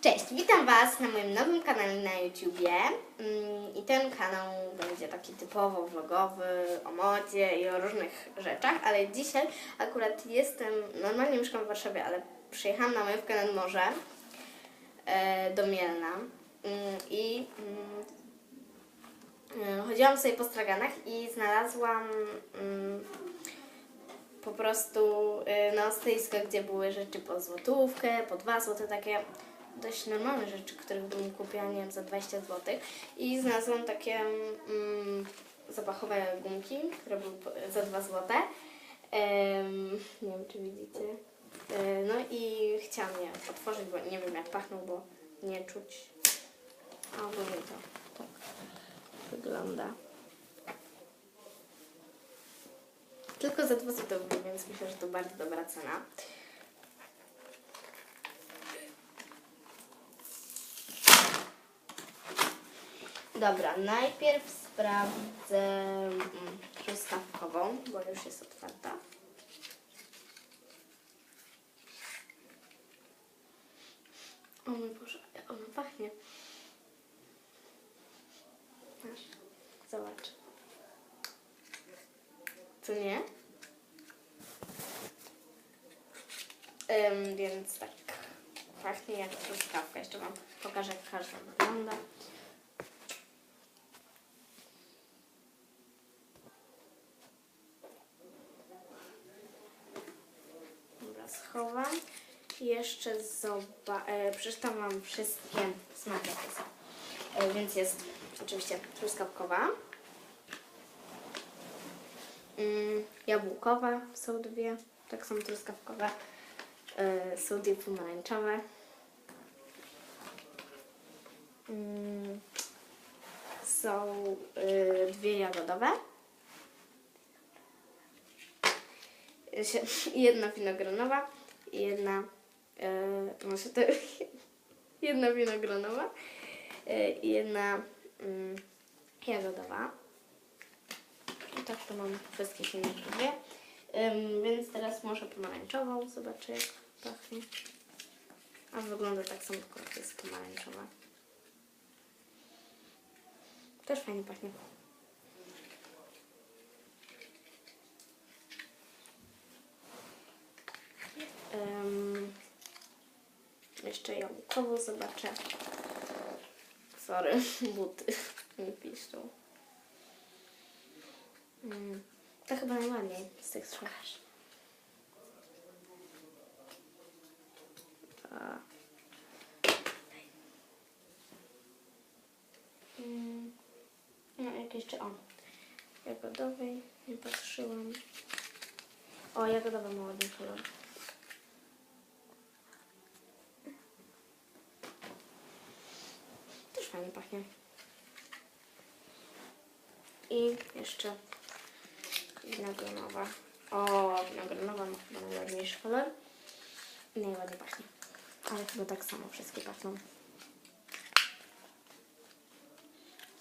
Cześć, witam Was na moim nowym kanale na YouTubie. Mm, I ten kanał będzie taki typowo vlogowy, o modzie i o różnych rzeczach, ale dzisiaj akurat jestem, normalnie mieszkam w Warszawie, ale przyjechałam na majówkę nad morze e, do Mielna Mm, i mm, e, chodziłam sobie po straganach i znalazłam po prostu y, na stoisko, gdzie były rzeczy po złotówkę, po dwa złote, takie dość normalne rzeczy, których bym kupiła, nie wiem, za 20 zł. I znalazłam takie mm, zapachowe gumki, które były za 2 zł. Em, nie wiem, czy widzicie. E, no i chciałam je otworzyć, bo nie wiem jak pachną, bo nie czuć. A ogólnie to tak wygląda. Tylko za 2 zł, więc myślę, że to bardzo dobra cena. Dobra, najpierw sprawdzę mm, truskawkową, bo już jest otwarta. O mój Boże, jak ona pachnie. Zobacz. Co nie? Ym, więc tak, pachnie jak truskawka. Jeszcze Wam pokażę, jak każda wygląda. Dobra, schowam. Jeszcze zoba- e, przeczytam Wam wszystkie smaki, jakie są. E, więc jest oczywiście truskawkowa. Mm, jabłkowe są dwie, tak są truskawkowe. E, są dwie pomarańczowe. Mm, są e, dwie jagodowe. jedna winogronowa jedna e, może to jedna winogronowa e, i jedna mm, jagodowa. I tak to mam wszystkich innych dwie. Ym, więc teraz może pomarańczową, zobaczę jak pachnie. A wygląda tak samo, tylko jest pomarańczowa. Też fajnie pachnie. Jeszcze jabłkowo zobaczę. Sorry, buty mi piszczą. Mm, to chyba najładniej z tych trzech. Mm, No, jak jeszcze o. Jagodowej nie patrzyłam. O, jagodowa ma ładny kolor. Fajnie pachnie. I jeszcze winogronowa. O, winogronowa ma chyba najładniejszy kolor. I najładniej pachnie. Ale chyba tak samo wszystkie pachną.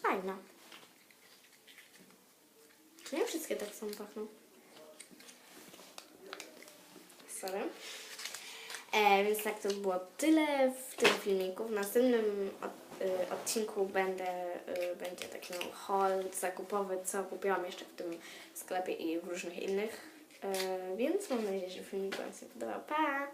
Fajna. Nie wszystkie tak samo pachną? Sorry. E, więc tak to było tyle w tym filmiku. W następnym od, y, odcinku będę, y, będzie taki no, haul zakupowy, co kupiłam jeszcze w tym sklepie i w różnych innych. E, więc mam nadzieję, że filmik Wam się podobał. Pa!